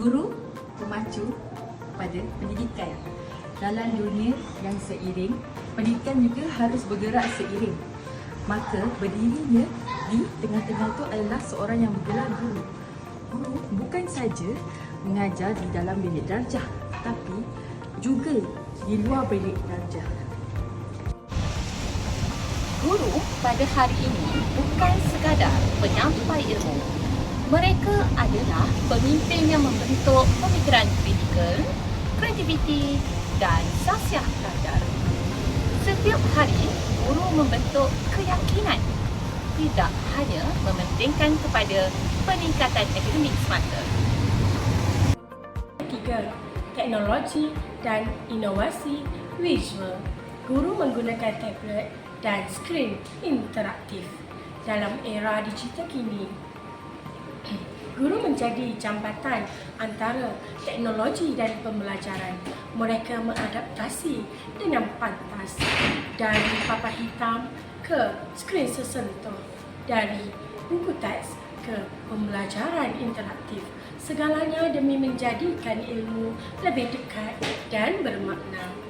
Guru pemacu pada pendidikan. Dalam dunia yang seiring, pendidikan juga harus bergerak seiring. Maka berdirinya di tengah-tengah itu adalah seorang yang bergelar guru. Guru bukan saja mengajar di dalam bilik darjah, tapi juga di luar bilik darjah. Guru pada hari ini bukan sekadar penyampai ilmu. Mereka adalah pemimpin yang membentuk pemikiran kritikal, kreativiti dan sasiah pelajar. Setiap hari, guru membentuk keyakinan tidak hanya mementingkan kepada peningkatan akademik semata. Ketiga, teknologi dan inovasi visual. Guru menggunakan tablet dan skrin interaktif dalam era digital kini. Menjadi jambatan antara teknologi dan pembelajaran. Mereka mengadaptasi dengan pantas dari papan hitam ke skrin sesentuh, dari buku teks ke pembelajaran interaktif. Segalanya demi menjadikan ilmu lebih dekat dan bermakna.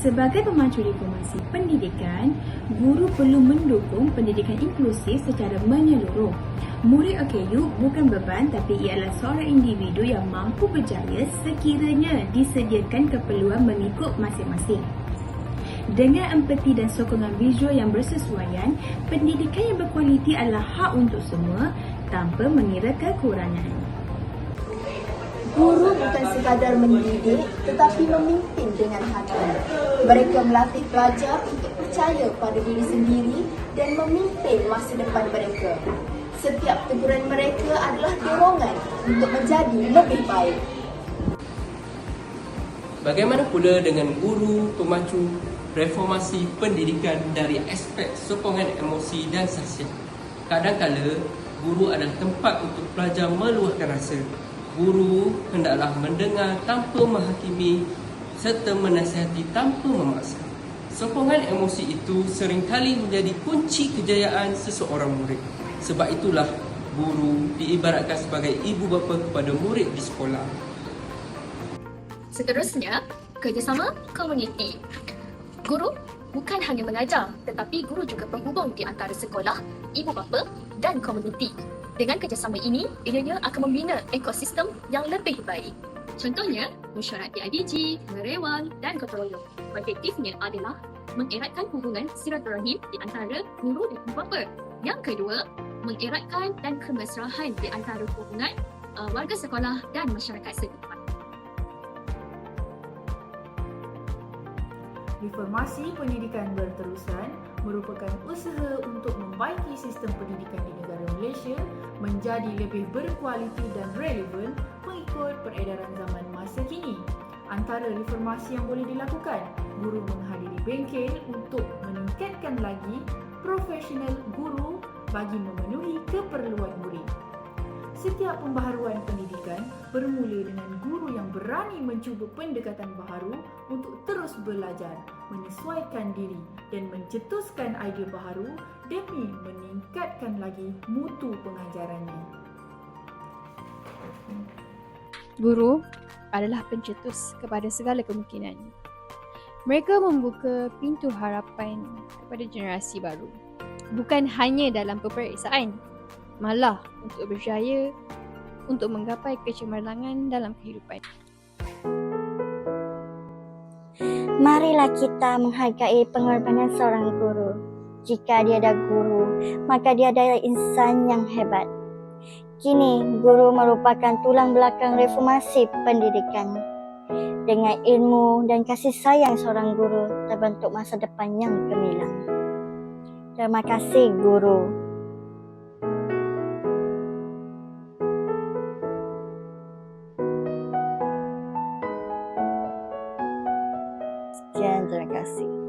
Sebagai pemacu reformasi pendidikan, guru perlu mendukung pendidikan inklusif secara menyeluruh. Murid OKU bukan beban tapi ialah seorang individu yang mampu berjaya sekiranya disediakan keperluan mengikut masing-masing. Dengan empati dan sokongan visual yang bersesuaian, pendidikan yang berkualiti adalah hak untuk semua tanpa mengira kekurangan. Bukan sekadar mendidik tetapi memimpin dengan hati. Mereka melatih pelajar untuk percaya pada diri sendiri dan memimpin masa depan mereka. Setiap teguran mereka adalah dorongan untuk menjadi lebih baik. Bagaimana pula dengan guru pemacu reformasi pendidikan dari aspek sokongan emosi dan sasiah? Kadang-kala, guru adalah tempat untuk pelajar meluahkan rasa. Guru hendaklah mendengar tanpa menghakimi serta menasihati tanpa memaksa. Sokongan emosi itu seringkali menjadi kunci kejayaan seseorang murid. Sebab itulah guru diibaratkan sebagai ibu bapa kepada murid di sekolah. Seterusnya, kerjasama komuniti. Guru bukan hanya mengajar, tetapi guru juga penghubung di antara sekolah, ibu bapa dan komuniti. Dengan kerjasama ini, ianya akan membina ekosistem yang lebih baik. Contohnya, mesyuarat PIBG, merewang dan gotong royong. Objektifnya adalah mengeratkan hubungan silaturahim di antara guru dan bapa. Yang kedua, mengeratkan dan kemesraan di antara hubungan uh, warga sekolah dan masyarakat setempat. Reformasi pendidikan berterusan merupakan usaha untuk membaiki sistem pendidikan di negara Malaysia menjadi lebih berkualiti dan relevan mengikut peredaran zaman masa kini. Antara reformasi yang boleh dilakukan, guru menghadiri bengkel untuk meningkatkan lagi profesional guru bagi memenuhi keperluan murid. Setiap pembaharuan pendidikan bermula dengan guru yang berani mencuba pendekatan baharu untuk terus belajar, menyesuaikan diri dan mencetuskan idea baharu demi meningkatkan lagi mutu pengajarannya. Guru adalah pencetus kepada segala kemungkinan. Mereka membuka pintu harapan kepada generasi baru. Bukan hanya dalam peperiksaan, malah untuk berjaya untuk menggapai kecemerlangan dalam kehidupan. Marilah kita menghargai pengorbanan seorang guru. Jika dia ada guru, maka dia adalah insan yang hebat. Kini, guru merupakan tulang belakang reformasi pendidikan. Dengan ilmu dan kasih sayang seorang guru terbentuk masa depan yang gemilang. Terima kasih guru. Jangan.